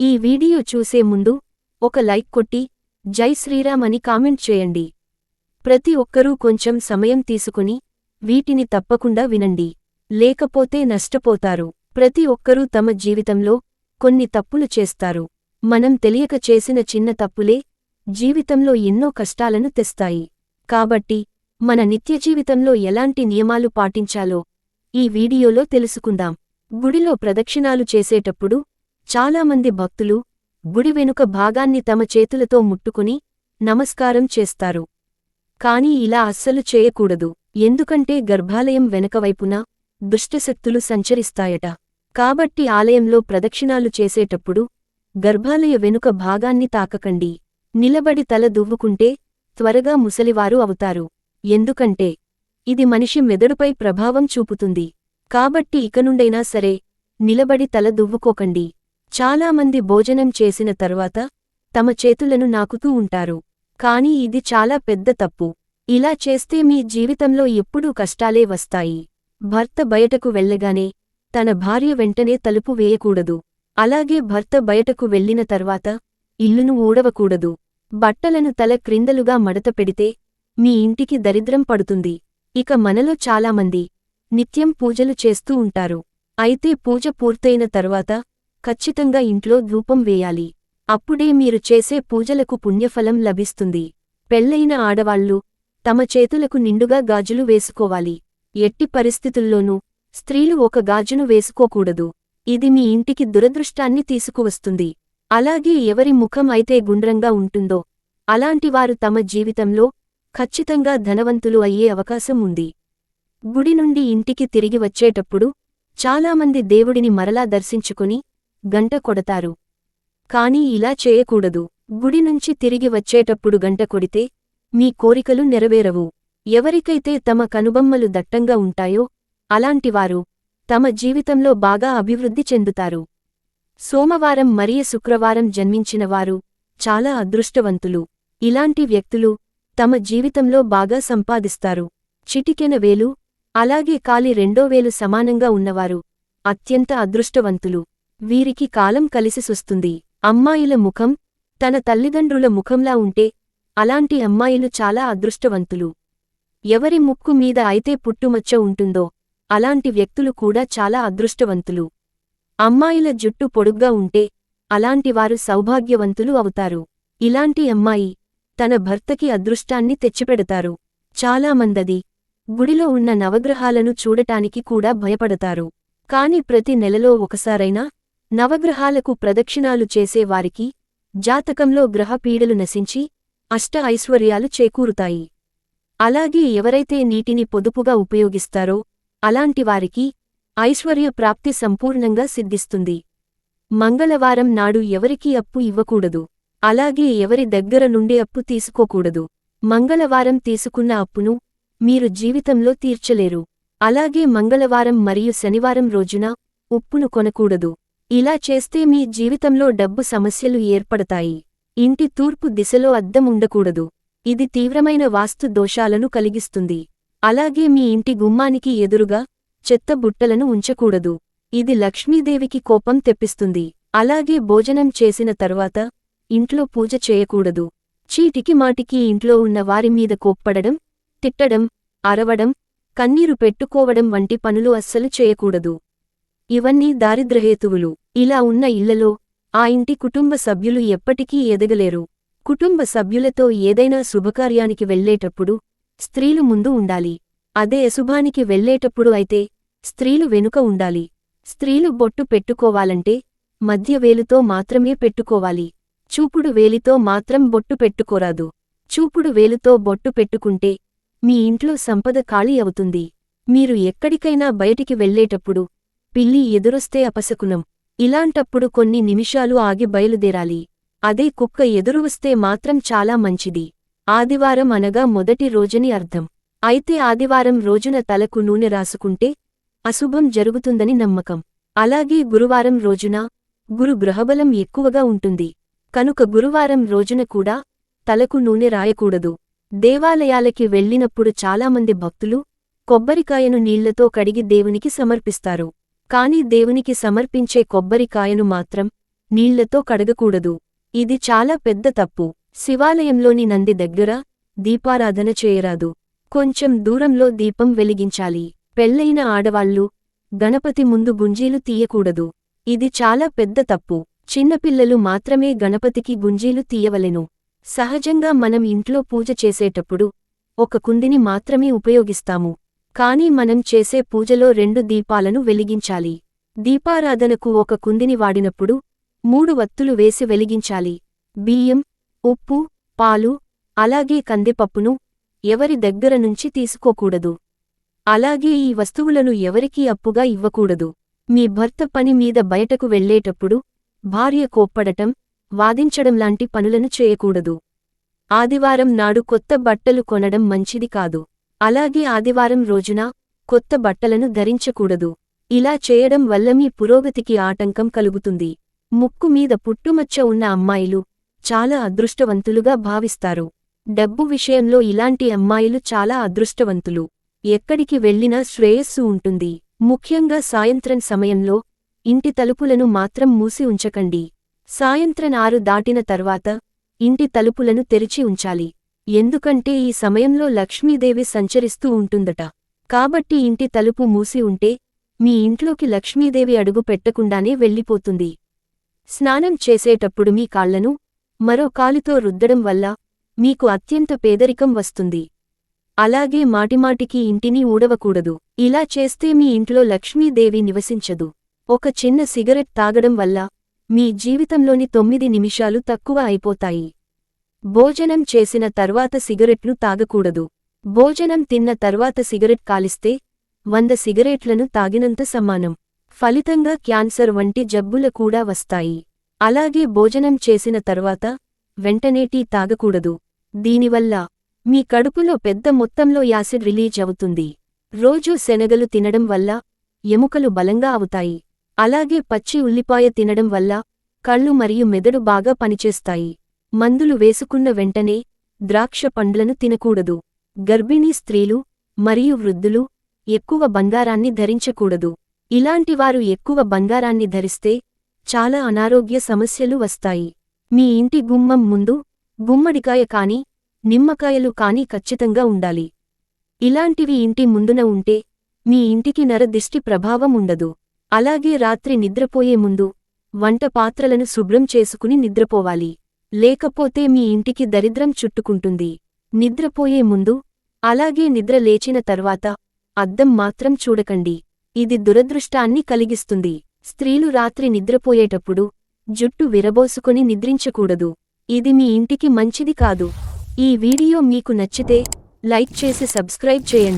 ఈ వీడియో చూసే ముందు ఒక లైక్ కొట్టి జై శ్రీరామ్ అని కామెంట్ చేయండి. ప్రతి ఒక్కరూ కొంచెం సమయం తీసుకుని వీటిని తప్పకుండా వినండి. లేకపోతే నష్టపోతారు. ప్రతి ఒక్కరూ తమ జీవితంలో కొన్ని తప్పులు చేస్తారు. మనం తెలియక చేసిన చిన్న తప్పులే జీవితంలో ఎన్నో కష్టాలను తెస్తాయి. కాబట్టి మన నిత్య జీవితంలో ఎలాంటి నియమాలు పాటించాలో ఈ వీడియోలో తెలుసుకుందాం. గుడిలో ప్రదక్షిణాలు చేసేటప్పుడు చాలామంది భక్తులు గుడి వెనుక భాగాన్ని తమ చేతులతో ముట్టుకుని నమస్కారం చేస్తారు. కాని ఇలా అస్సలు చేయకూడదు. ఎందుకంటే గర్భాలయం వెనకవైపున దుష్టశక్తులు సంచరిస్తాయట. కాబట్టి ఆలయంలో ప్రదక్షిణాలు చేసేటప్పుడు గర్భాలయ వెనుక భాగాన్ని తాకకండి. నిలబడి తల దువ్వుకుంటే త్వరగా ముసలివారు అవుతారు. ఎందుకంటే ఇది మనిషి మెదడుపై ప్రభావం చూపుతుంది. కాబట్టి ఇకనుండైనా సరే నిలబడి తల దువ్వుకోకండి. చాలామంది భోజనం చేసిన తర్వాత తమ చేతులను నాకుతూ ఉంటారు. కాని ఇది చాలా పెద్ద తప్పు. ఇలా చేస్తే మీ జీవితంలో ఎప్పుడూ కష్టాలే వస్తాయి. భర్త బయటకు వెళ్ళగానే తన భార్య వెంటనే తలుపు వేయకూడదు. అలాగే భర్త బయటకు వెళ్ళిన తర్వాత ఇల్లును ఊడవకూడదు. బట్టలను తల క్రిందలుగా మడత పెడితే మీ ఇంటికి దరిద్రం పడుతుంది. ఇక మనలో చాలామంది నిత్యం పూజలు చేస్తూ ఉంటారు. అయితే పూజ పూర్తయిన తర్వాత ఖచ్చితంగా ఇంట్లో ధూపం వేయాలి. అప్పుడే మీరు చేసే పూజలకు పుణ్యఫలం లభిస్తుంది. పెళ్ళైన ఆడవాళ్ళు తమ చేతులకు నిండుగా గాజులు వేసుకోవాలి. ఎట్టి పరిస్థితుల్లోనూ స్త్రీలు ఒక గాజును వేసుకోకూడదు. ఇది మీ ఇంటికి దురదృష్టాన్ని తీసుకువస్తుంది. అలాగే ఎవరి ముఖం అయితే గుండ్రంగా ఉంటుందో అలాంటివారు తమ జీవితంలో ఖచ్చితంగా ధనవంతులు అయ్యే అవకాశం ఉంది. గుడి నుండి ఇంటికి తిరిగి వచ్చేటప్పుడు చాలామంది దేవుడిని మరలా దర్శించుకుని గంట కొడతారు. కాని ఇలా చేయకూడదు. గుడి నుంచి తిరిగి వచ్చేటప్పుడు గంట కొడితే మీ కోరికలు నెరవేరవు. ఎవరికైతే తమ కనుబొమ్మలు దట్టంగా ఉంటాయో అలాంటివారు తమ జీవితంలో బాగా అభివృద్ధి చెందుతారు. సోమవారం మరియు శుక్రవారం జన్మించినవారు చాలా అదృష్టవంతులు. ఇలాంటి వ్యక్తులు తమ జీవితంలో బాగా సంపాదిస్తారు. చిటికెన వేలు అలాగే కాలి రెండో వేలు సమానంగా ఉన్నవారు అత్యంత అదృష్టవంతులు. వీరికి కాలం కలిసిసొస్తుంది అమ్మాయిల ముఖం తన తల్లిదండ్రుల ముఖంలా ఉంటే అలాంటి అమ్మాయిలు చాలా అదృష్టవంతులు. ఎవరి ముక్కు మీద అయితే పుట్టుమచ్చ ఉంటుందో అలాంటి వ్యక్తులు కూడా చాలా అదృష్టవంతులు. అమ్మాయిల జుట్టు పొడుగ్గా ఉంటే అలాంటివారు సౌభాగ్యవంతులు అవుతారు. ఇలాంటి అమ్మాయి తన భర్తకి అదృష్టాన్ని తెచ్చిపెడతారు. చాలామందది గుడిలో ఉన్న నవగ్రహాలను చూడటానికి కూడా భయపడతారు. కాని ప్రతి నెలలో ఒకసారైనా నవగ్రహాలకు ప్రదక్షిణాలు చేసేవారికి జాతకంలో గ్రహపీడలు నశించి అష్ట ఐశ్వర్యాలు చేకూరుతాయి. అలాగే ఎవరైతే నీటిని పొదుపుగా ఉపయోగిస్తారో అలాంటివారికి ఐశ్వర్య ప్రాప్తి సంపూర్ణంగా సిద్ధిస్తుంది. మంగళవారం నాడు ఎవరికీ అప్పు ఇవ్వకూడదు. అలాగే ఎవరి దగ్గర నుండి అప్పు తీసుకోకూడదు. మంగళవారం తీసుకున్న అప్పును మీరు జీవితంలో తీర్చలేరు. అలాగే మంగళవారం మరియు శనివారం రోజున ఉప్పును కొనకూడదు. ఇలా చేస్తే మీ జీవితంలో డబ్బు సమస్యలు ఏర్పడతాయి. ఇంటి తూర్పు దిశలో అద్దం ఉండకూడదు. ఇది తీవ్రమైన వాస్తు దోషాలను కలిగిస్తుంది. అలాగే మీ ఇంటి గుమ్మానికి ఎదురుగా చెత్త బుట్టలను ఉంచకూడదు. ఇది లక్ష్మీదేవికి కోపం తెప్పిస్తుంది. అలాగే భోజనం చేసిన తర్వాత ఇంట్లో పూజ చేయకూడదు. చీటికి మాటికి ఇంట్లో ఉన్న వారి మీద కోప్పడడం తిట్టడం అరవడం కన్నీరు పెట్టుకోవడం వంటి పనులు అస్సలు చేయకూడదు. ఇవన్నీ దారిద్రహేతువులు. ఇలా ఉన్న ఇళ్ళలో ఆ ఇంటి కుటుంబ సభ్యులు ఎప్పటికీ ఎదగలేరు. కుటుంబ సభ్యులతో ఏదైనా శుభకార్యానికి వెళ్ళేటప్పుడు స్త్రీలు ముందు ఉండాలి. అదే అశుభానికి వెళ్ళేటప్పుడు అయితే స్త్రీలు వెనుక ఉండాలి. స్త్రీలు బొట్టు పెట్టుకోవాలంటే మధ్య వేలుతో మాత్రమే పెట్టుకోవాలి. చూపుడు వేలితో మాత్రం బొట్టు పెట్టుకోరాదు. చూపుడు వేలుతో బొట్టు పెట్టుకుంటే మీ ఇంట్లో సంపద ఖాళీ అవుతుంది. మీరు ఎక్కడికైనా బయటికి వెళ్ళేటప్పుడు పిల్లి ఎదురొస్తే అపశకునం. ఇలాంటప్పుడు కొన్ని నిమిషాలు ఆగి బయలుదేరాలి. అదే కుక్క ఎదురువస్తే మాత్రం చాలా మంచిది. ఆదివారం అనగా మొదటి రోజని అర్థం. అయితే ఆదివారం రోజున తలకు నూనె రాసుకుంటే అశుభం జరుగుతుందని నమ్మకం. అలాగే గురువారం రోజున గురు గ్రహబలం ఎక్కువగా ఉంటుంది. కనుక గురువారం రోజున కూడా తలకు నూనె రాయకూడదు. దేవాలయాలకి వెళ్ళినప్పుడు చాలామంది భక్తులు కొబ్బరికాయను నీళ్ళతో కడిగి దేవునికి సమర్పిస్తారు. కాని దేవునికి సమర్పించే కొబ్బరికాయను మాత్రం నీళ్ళతో కడగకూడదు. ఇది చాలా పెద్ద తప్పు. శివాలయంలోని నంది దగ్గర దీపారాధన చేయరాదు. కొంచెం దూరంలో దీపం వెలిగించాలి. పెళ్ళైన ఆడవాళ్ళు గణపతి ముందు గుంజీలు తీయకూడదు. ఇది చాలా పెద్ద తప్పు. చిన్నపిల్లలు మాత్రమే గణపతికి గుంజీలు తీయవలెను. సహజంగా మనం ఇంట్లో పూజ చేసేటప్పుడు ఒక కుందిని మాత్రమే ఉపయోగిస్తాము. కాని మనం చేసే పూజలో రెండు దీపాలను వెలిగించాలి. దీపారాధనకు ఒక కుందిని వాడినప్పుడు మూడు వత్తులు వేసి వెలిగించాలి. బియ్యం ఉప్పు పాలు అలాగే కందిపప్పును ఎవరి దగ్గర నుంచి తీసుకోకూడదు. అలాగే ఈ వస్తువులను ఎవరికీ అప్పుగా ఇవ్వకూడదు. మీ భర్త పని మీద బయటకు వెళ్ళేటప్పుడు భార్య కోప్పడటం వాదించడం లాంటి పనులను చేయకూడదు. ఆదివారం నాడు కొత్త బట్టలు కొనడం మంచిది కాదు. అలాగే ఆదివారం రోజున కొత్త బట్టలను ధరించకూడదు. ఇలా చేయడం వల్ల మీ పురోగతికి ఆటంకం కలుగుతుంది. ముక్కు మీద పుట్టుమచ్చ ఉన్న అమ్మాయిలు చాలా అదృష్టవంతులుగా భావిస్తారు. డబ్బు విషయంలో ఇలాంటి అమ్మాయిలు చాలా అదృష్టవంతులు. ఎక్కడికి వెళ్ళినా శ్రేయస్సు ఉంటుంది. ముఖ్యంగా సాయంత్రం సమయంలో ఇంటి తలుపులను మాత్రం మూసి ఉంచకండి. సాయంత్రం ఆరు దాటిన తర్వాత ఇంటి తలుపులను తెరిచి ఉంచాలి. ఎందుకంటే ఈ సమయంలో లక్ష్మీదేవి సంచరిస్తూ ఉంటుందట. కాబట్టి ఇంటి తలుపు మూసి ఉంటే మీ ఇంట్లోకి లక్ష్మీదేవి అడుగు పెట్టకుండానే వెళ్ళిపోతుంది. స్నానం చేసేటప్పుడు మీ కాళ్ళను మరో కాలుతో రుద్దడం వల్ల మీకు అత్యంత పేదరికం వస్తుంది. అలాగే మాటిమాటికి ఇంటిని ఊడవకూడదు. ఇలా చేస్తే మీ ఇంట్లో లక్ష్మీదేవి నివసించదు. ఒక చిన్న సిగరెట్ తాగడం వల్ల మీ జీవితంలోని తొమ్మిది నిమిషాలు తక్కువ అయిపోతాయి. భోజనం చేసిన తర్వాత సిగరెట్ను తాగకూడదు. భోజనం తిన్న తర్వాత సిగరెట్ కాలిస్తే వంద సిగరెట్లను తాగినంత సమానం. ఫలితంగా క్యాన్సర్ వంటి జబ్బుల కూడా వస్తాయి. అలాగే భోజనం చేసిన తర్వాత వెంటనే టీ తాగకూడదు. దీనివల్ల మీ కడుపులో పెద్ద మొత్తంలో యాసిడ్ రిలీజ్ అవుతుంది. రోజూ శనగలు తినడం వల్ల ఎముకలు బలంగా అవుతాయి. అలాగే పచ్చి ఉల్లిపాయ తినడం వల్ల కళ్ళు మరియు మెదడు బాగా పనిచేస్తాయి. మందులు వేసుకున్న వెంటనే ద్రాక్ష పండ్లను తినకూడదు. గర్భిణీ స్త్రీలు మరియు వృద్ధులు ఎక్కువ బంగారాన్ని ధరించకూడదు. ఇలాంటివారు ఎక్కువ బంగారాన్ని ధరిస్తే చాలా అనారోగ్య సమస్యలు వస్తాయి. మీ ఇంటి గుమ్మం ముందు గుమ్మడికాయ కాని నిమ్మకాయలు కాని ఖచ్చితంగా ఉండాలి. ఇలాంటివి ఇంటి ముందున ఉంటే మీ ఇంటికి నరదిష్టి ప్రభావం ఉండదు. అలాగే రాత్రి నిద్రపోయే ముందు వంట పాత్రలను శుభ్రం చేసుకుని నిద్రపోవాలి. లేకపోతే మీ ఇంటికి దరిద్రం చుట్టుకుంటుంది. నిద్రపోయే ముందు అలాగే నిద్ర లేచిన తర్వాత అద్దం మాత్రం చూడకండి. ఇది దురదృష్టాన్ని కలిగిస్తుంది. స్త్రీలు రాత్రి నిద్రపోయేటప్పుడు జుట్టు విరబోసుకొని నిద్రించకూడదు. ఇది మీ ఇంటికి మంచిది కాదు. ఈ వీడియో మీకు నచ్చితే లైక్ చేసి సబ్స్క్రైబ్ చేయండి.